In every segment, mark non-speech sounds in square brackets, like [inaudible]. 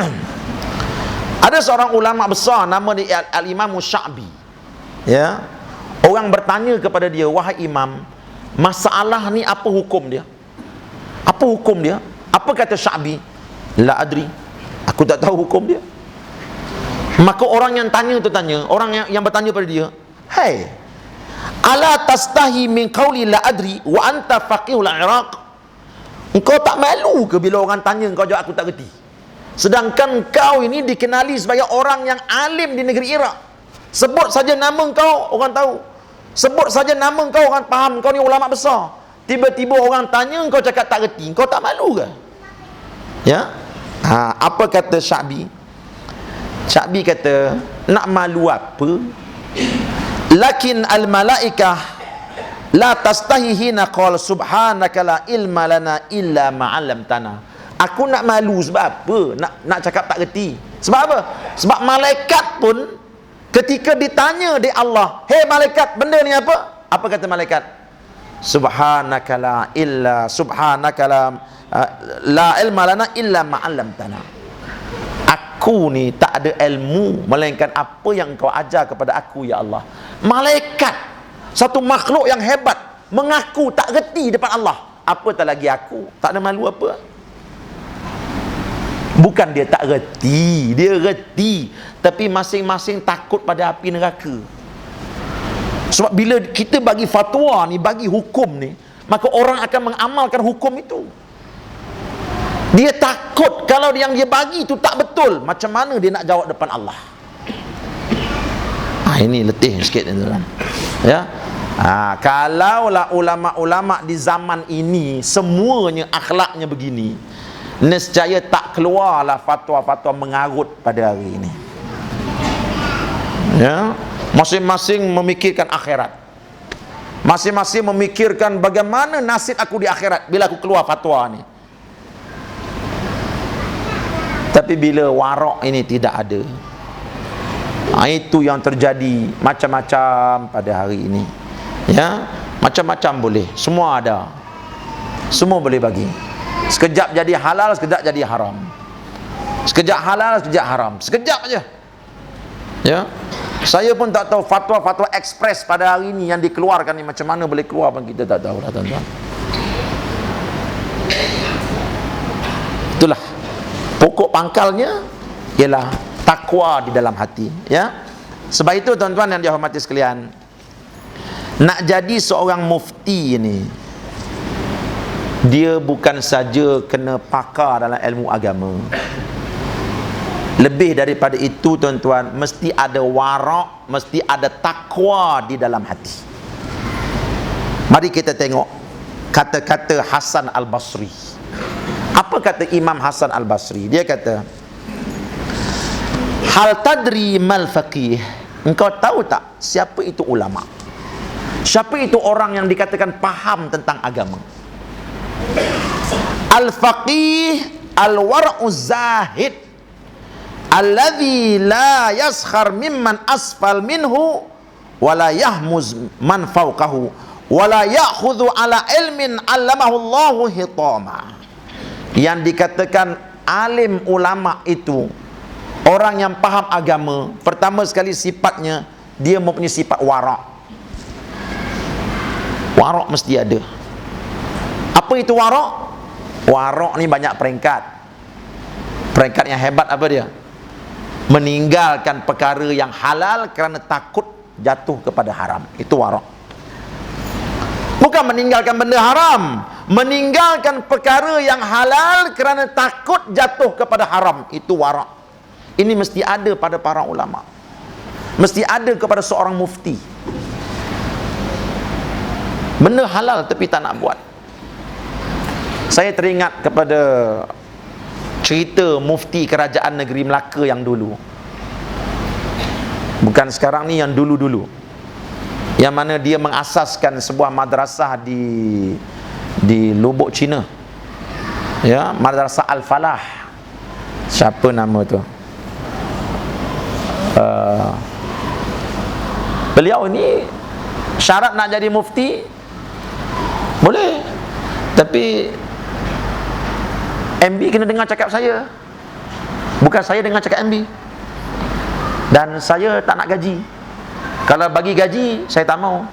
[clears throat] ada seorang ulama besar nama dia Al-Imam Sya'bi. Ya. Orang bertanya kepada dia wahai imam masalah ni apa hukum dia? Apa hukum dia? Apa kata Sya'bi? La adri. Aku tak tahu hukum dia. Maka orang yang tanya tu tanya orang yang, yang bertanya pada dia hey ala tastahi min qawli la adri wa anta faqihul iraq? Engkau tak malu ke bila orang tanya engkau jawab aku tak reti Sedangkan kau ini dikenali sebagai orang yang alim di negeri Iraq. Sebut saja nama kau, orang tahu. Sebut saja nama kau, orang faham kau ni ulama besar. Tiba-tiba orang tanya, kau cakap tak reti. Kau tak malu ke? Ya? Ha, apa kata Syabi? Syabi kata, nak malu apa? Lakin al-malaikah la tastahi hina qala subhanaka la ilma lana illa ma'alam tanah. Aku nak malu sebab apa? Nak nak cakap tak reti. Sebab apa? Sebab malaikat pun ketika ditanya di Allah, "Hei malaikat, benda ni apa?" Apa kata malaikat? Subhanaka la illa subhanaka la uh, la ilma lana illa ma 'allamtana. Aku ni tak ada ilmu melainkan apa yang kau ajar kepada aku ya Allah. Malaikat satu makhluk yang hebat mengaku tak reti depan Allah. Apa tak lagi aku? Tak ada malu apa? Bukan dia tak reti, dia reti. Tapi masing-masing takut pada api neraka. Sebab bila kita bagi fatwa ni, bagi hukum ni, maka orang akan mengamalkan hukum itu. Dia takut kalau yang dia bagi itu tak betul. Macam mana dia nak jawab depan Allah? Ha, ini letih sikit ni tuan. Ya. Ha, kalaulah ulama-ulama di zaman ini semuanya akhlaknya begini, nescaya tak keluarlah fatwa-fatwa mengarut pada hari ini. Ya? Masing-masing memikirkan akhirat. Masing-masing memikirkan bagaimana nasib aku di akhirat bila aku keluar fatwa ni. Tapi bila warok ini tidak ada ha, itu yang terjadi macam-macam pada hari ini. Ya? Macam-macam boleh. Semua ada. Semua boleh bagi Sekejap jadi halal, sekejap jadi haram. Sekejap halal, sekejap haram. Sekejap aja. Ya. Saya pun tak tahu fatwa-fatwa ekspres pada hari ini yang dikeluarkan ni macam mana boleh keluar pun kita tak tahu lah tuan-tuan. Itulah pokok pangkalnya ialah takwa di dalam hati, ya. Sebab itu tuan-tuan yang dihormati sekalian, nak jadi seorang mufti ini, dia bukan saja kena pakar dalam ilmu agama. Lebih daripada itu tuan-tuan mesti ada warak mesti ada takwa di dalam hati. Mari kita tengok kata-kata Hasan Al-Basri. Apa kata Imam Hasan Al-Basri? Dia kata hal tadri mal faqih? Engkau tahu tak siapa itu ulama? Siapa itu orang yang dikatakan paham tentang agama Al-faqih al-war'u zahid. Alladhi la yaskhar mimman asfal minhu wala yahmuz man fawqahu wala ya'khudhu ala ilmin 'allamahu Allahu hitama. Yang dikatakan alim ulama itu orang yang paham agama pertama sekali sifatnya dia mempunyai sifat warak warak mesti ada. Apa itu warok? Warok ni banyak peringkat. Peringkat yang hebat apa dia? Meninggalkan perkara yang halal kerana takut jatuh kepada haram. Itu warok. Bukan meninggalkan benda haram. Meninggalkan perkara yang halal kerana takut jatuh kepada haram. Itu warok. Ini mesti ada pada para ulama. Mesti ada kepada seorang mufti. Benda halal tapi tak nak buat saya teringat kepada cerita mufti kerajaan negeri Melaka yang dulu. Bukan sekarang ni yang dulu-dulu. Yang mana dia mengasaskan sebuah madrasah di di Lubuk Cina ya madrasah Al-Falah. Siapa nama tu? Uh, beliau ni syarat nak jadi mufti boleh. Tapi MB kena dengar cakap saya. Bukan saya dengan cakap MB dan saya tak nak gaji. Kalau bagi gaji saya tak mau.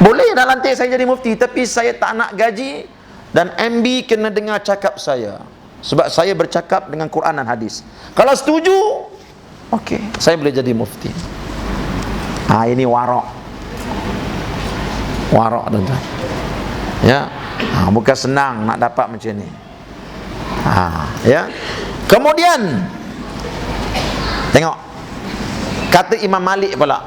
Boleh dah lantik saya jadi mufti tapi saya tak nak gaji dan MB kena dengar cakap saya. Sebab saya bercakap dengan Quran dan hadis. Kalau setuju okey saya boleh jadi mufti. Ha ini warak warak tuan-tuan. Ya. Ha, bukan senang nak dapat macam ni ha, ya. Kemudian tengok. Kata Imam Malik pula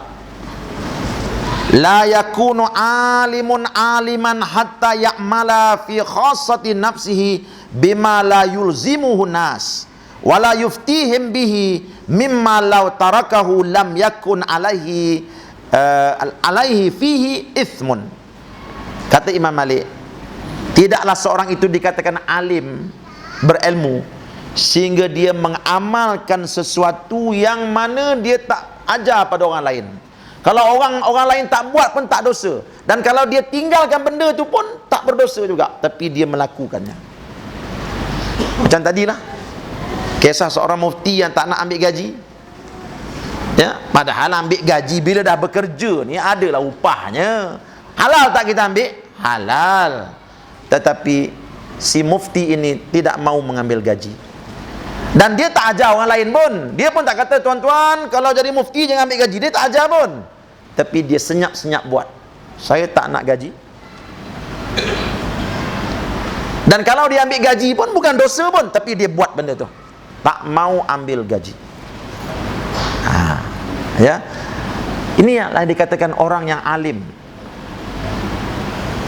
la yakunu alimun aliman hatta ya'mala fi khassati nafsihi bima la yulzimuhu nas wala yuftihim bihi mimma law tarakahu lam yakun alaihi uh, alaihi fihi ithmun. Kata Imam Malik tidaklah seorang itu dikatakan alim berilmu sehingga dia mengamalkan sesuatu yang mana dia tak ajar pada orang lain kalau orang orang lain tak buat pun tak dosa. Dan kalau dia tinggalkan benda tu pun tak berdosa juga. Tapi dia melakukannya. Macam tadilah. Kisah seorang mufti yang tak nak ambil gaji. Ya, padahal ambil gaji bila dah bekerja ni adalah upahnya. Halal tak kita ambil? Halal. Tetapi si mufti ini tidak mau mengambil gaji. Dan dia tak ajar orang lain pun. Dia pun tak kata tuan-tuan kalau jadi mufti jangan ambil gaji. Dia tak ajar pun tapi dia senyap-senyap buat saya tak nak gaji dan kalau dia ambil gaji pun bukan dosa pun tapi dia buat benda tu tak mau ambil gaji ha. ya ini yang dikatakan orang yang alim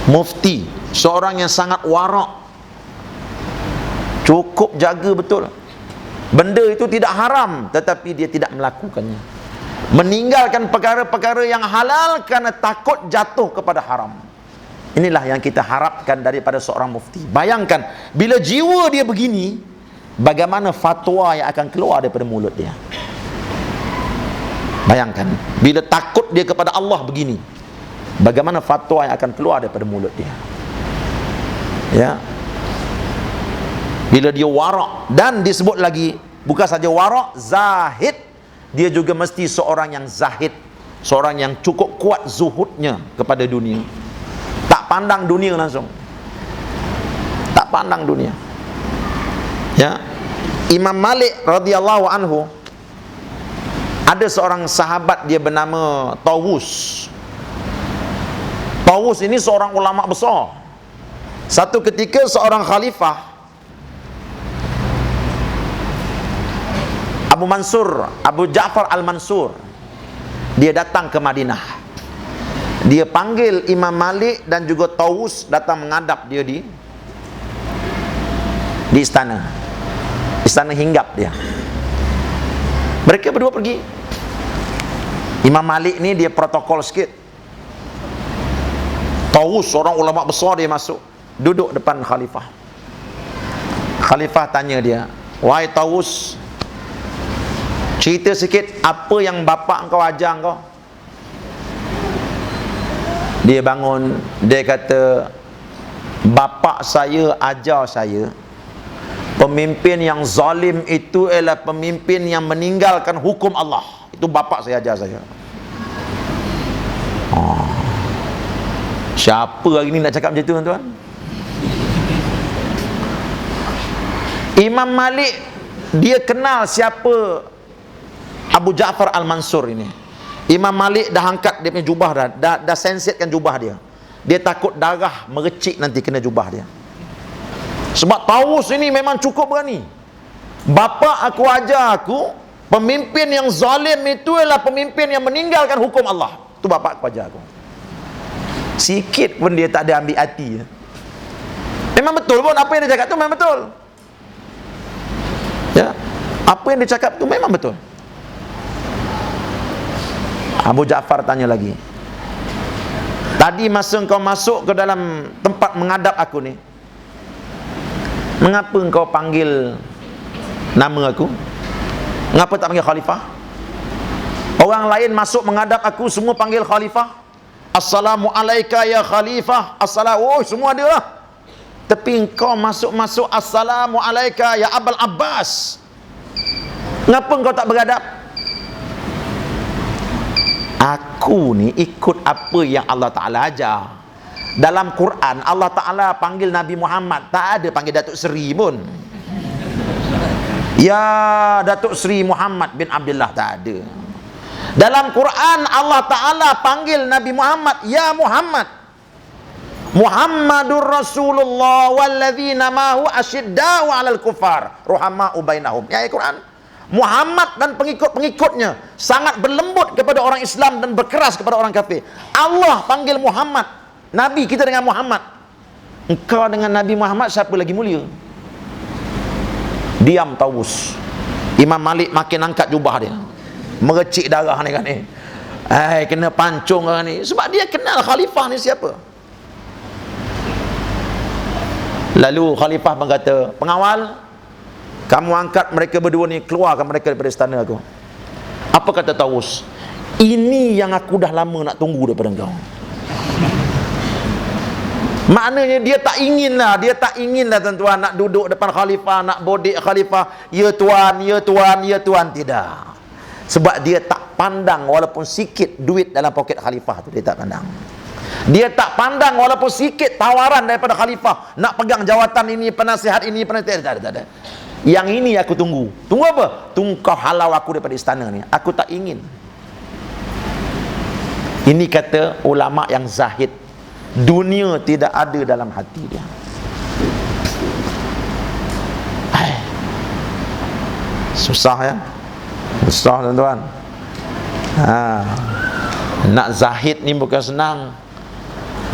mufti seorang yang sangat warak cukup jaga betul. Benda itu tidak haram tetapi dia tidak melakukannya. Meninggalkan perkara-perkara yang halal kerana takut jatuh kepada haram. Inilah yang kita harapkan daripada seorang mufti. Bayangkan bila jiwa dia begini bagaimana fatwa yang akan keluar daripada mulut dia? Bayangkan bila takut dia kepada Allah begini bagaimana fatwa yang akan keluar daripada mulut dia? Ya bila dia warak dan disebut lagi bukan saja warak zahid. Dia juga mesti seorang yang zahid seorang yang cukup kuat zuhudnya kepada dunia. Tak pandang dunia langsung. Tak pandang dunia. Ya. Imam Malik radhiyallahu anhu ada seorang sahabat dia bernama Tawus. Tawus ini seorang ulama besar. Satu ketika seorang khalifah Abu Mansur, Abu Ja'far Al-Mansur dia datang ke Madinah. Dia panggil Imam Malik dan juga Tawus datang menghadap dia di di istana. Istana hinggap dia. Mereka berdua pergi. Imam Malik ni dia protokol sikit. Tawus seorang ulama besar dia masuk, duduk depan khalifah. Khalifah tanya dia, "Wahai Tawus, Cerita sikit apa yang bapak kau ajar kau. Dia bangun, dia kata bapak saya ajar saya pemimpin yang zalim itu ialah pemimpin yang meninggalkan hukum Allah. Itu bapak saya ajar saya. Oh. Siapa hari ni nak cakap macam tu tuan-tuan? Imam Malik dia kenal siapa Abu Ja'far Al-Mansur ini. Imam Malik dah angkat dia punya jubah dah. Dah, dah sensitkan jubah dia. Dia takut darah merecik nanti kena jubah dia. Sebab Tawus ini memang cukup berani. Bapa aku ajar aku pemimpin yang zalim itu adalah pemimpin yang meninggalkan hukum Allah. Itu bapa aku ajar aku. Sikit pun dia tak ada ambil hati ya. memang betul pun apa yang dia cakap tu memang betul. Ya. Apa yang dia cakap tu memang betul Abu Ja'far tanya lagi Tadi masa kau masuk ke dalam tempat mengadap aku ni Mengapa kau panggil nama aku? Mengapa tak panggil khalifah? Orang lain masuk mengadap aku semua panggil khalifah Assalamualaikum ya khalifah Assalamualaikum Oh semua dia lah Tapi kau masuk-masuk Assalamualaikum ya Abul Abbas Ngapa kau tak beradab? Aku ni ikut apa yang Allah Ta'ala ajar. Dalam Quran, Allah Ta'ala panggil Nabi Muhammad. Tak ada panggil Datuk Seri pun. Ya Datuk Seri Muhammad bin Abdullah tak ada. Dalam Quran Allah Ta'ala panggil Nabi Muhammad Ya Muhammad Muhammadur Rasulullah Walladzina mahu asyidda'u alal kufar Ruhama'u bainahum Ya Quran Muhammad dan pengikut-pengikutnya Sangat berlembut kepada orang Islam Dan berkeras kepada orang kafir. Allah panggil Muhammad. Nabi kita dengan Muhammad. Engkau dengan Nabi Muhammad Siapa lagi mulia? Diam tawus. Imam Malik makin angkat jubah dia. Merecik darah ni kan ni. Eh kena pancung kan ni. Sebab dia kenal khalifah ni siapa? Lalu khalifah berkata Pengawal Kamu angkat mereka berdua ni Keluarkan mereka daripada istana aku. Apa kata Tawus? Ini yang aku dah lama nak tunggu daripada engkau. Maknanya dia tak ingin lah Dia tak ingin lah tuan-tuan Nak duduk depan khalifah Nak bodik khalifah. Ya tuan, ya tuan, ya tuan. Tidak. Sebab dia tak pandang walaupun sikit duit dalam poket khalifah tu dia tak pandang. Dia tak pandang walaupun sikit tawaran daripada khalifah. Nak pegang jawatan ini penasihat ini penasihat tak ada, tak ada. Yang ini aku tunggu. Tunggu apa? tunggu kau halau aku daripada istana ni. Aku tak ingin. Ini kata ulama yang zahid. Dunia tidak ada dalam hati dia. Susah ya? Besar tuan-tuan. Ha. Nak zahid ni bukan senang.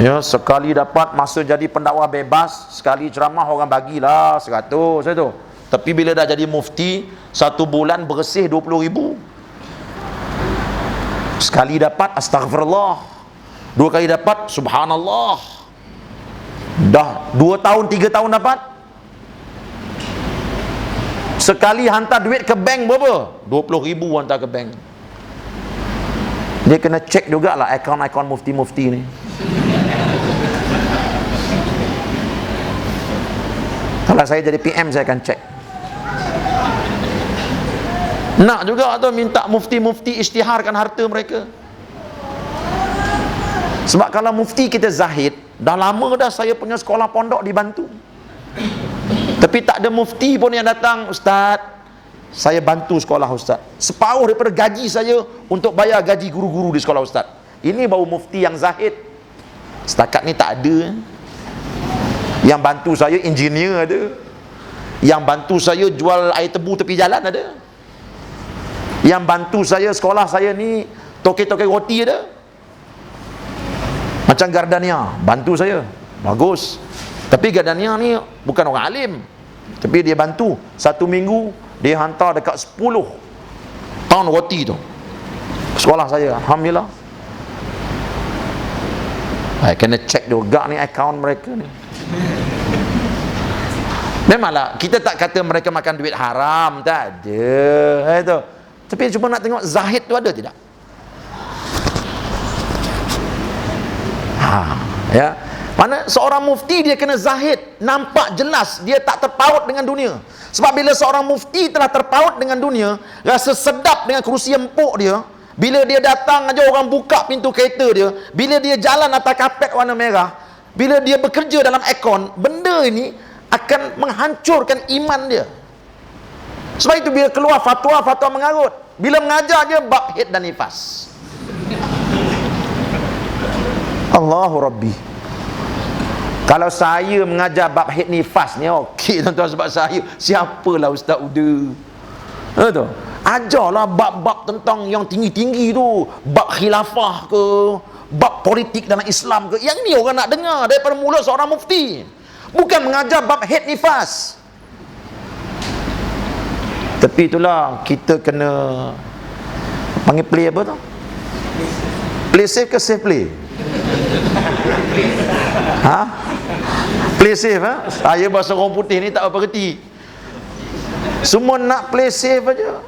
Ya, sekali dapat masa jadi pendakwa bebas, sekali ceramah orang bagilah 100 saya tu. Tapi bila dah jadi mufti, satu bulan bersih 20 ribu. Sekali dapat astagfirullah. Dua kali dapat subhanallah. Dah dua tahun, tiga tahun dapat Sekali hantar duit ke bank berapa? 20 ribu hantar ke bank. Dia kena cek jugalah akaun-akaun mufti-mufti ni. Kalau saya jadi PM saya akan cek. Nak juga tu minta mufti-mufti isytiharkan harta mereka. Sebab kalau mufti kita zahid, dah lama dah saya punya sekolah pondok dibantu. Tapi tak ada mufti pun yang datang, Ustaz, saya bantu sekolah Ustaz. Separuh daripada gaji saya untuk bayar gaji guru-guru di sekolah Ustaz. Ini baru mufti yang zahid. Setakat ni tak ada. Yang bantu saya engineer ada. Yang bantu saya jual air tebu tepi jalan ada. Yang bantu saya sekolah saya ni toke-toke roti ada. Macam Gardania, bantu saya. Bagus. Tapi Gardania ni bukan orang alim. Tapi dia bantu Satu minggu Dia hantar dekat 10 Tahun roti tu Sekolah saya Alhamdulillah Saya kena cek juga ni akaun mereka ni Memanglah Kita tak kata mereka makan duit haram Tak ada Itu. Tapi cuma nak tengok Zahid tu ada tidak Ha, ya. Mana seorang mufti dia kena zahid, nampak jelas dia tak terpaut dengan dunia. Sebab bila seorang mufti telah terpaut dengan dunia, rasa sedap dengan kerusi empuk dia, bila dia datang aja orang buka pintu kereta dia, bila dia jalan atas kapet warna merah, bila dia bekerja dalam aircon, benda ini akan menghancurkan iman dia. Sebab itu bila keluar fatwa-fatwa mengarut, bila mengajar dia bab hid dan nifas. Allahu Rabbi. Kalau saya mengajar bab haid nifas ni okey tuan-tuan sebab saya siapalah ustaz Uda. Tu. Ajarlah bab-bab tentang yang tinggi-tinggi tu, bab khilafah ke, bab politik dalam Islam ke. Yang ni orang nak dengar daripada mulut seorang mufti. Bukan mengajar bab haid nifas. Tapi itulah kita kena panggil play apa tu? Play safe ke safe play? [laughs] ha? Play safe ha? Saya bahasa orang putih ni tak apa reti Semua nak play safe aja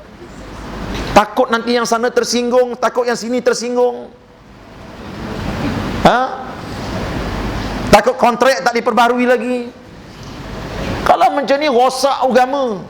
Takut nanti yang sana tersinggung Takut yang sini tersinggung ha? Takut kontrak tak diperbarui lagi. Kalau macam ni rosak agama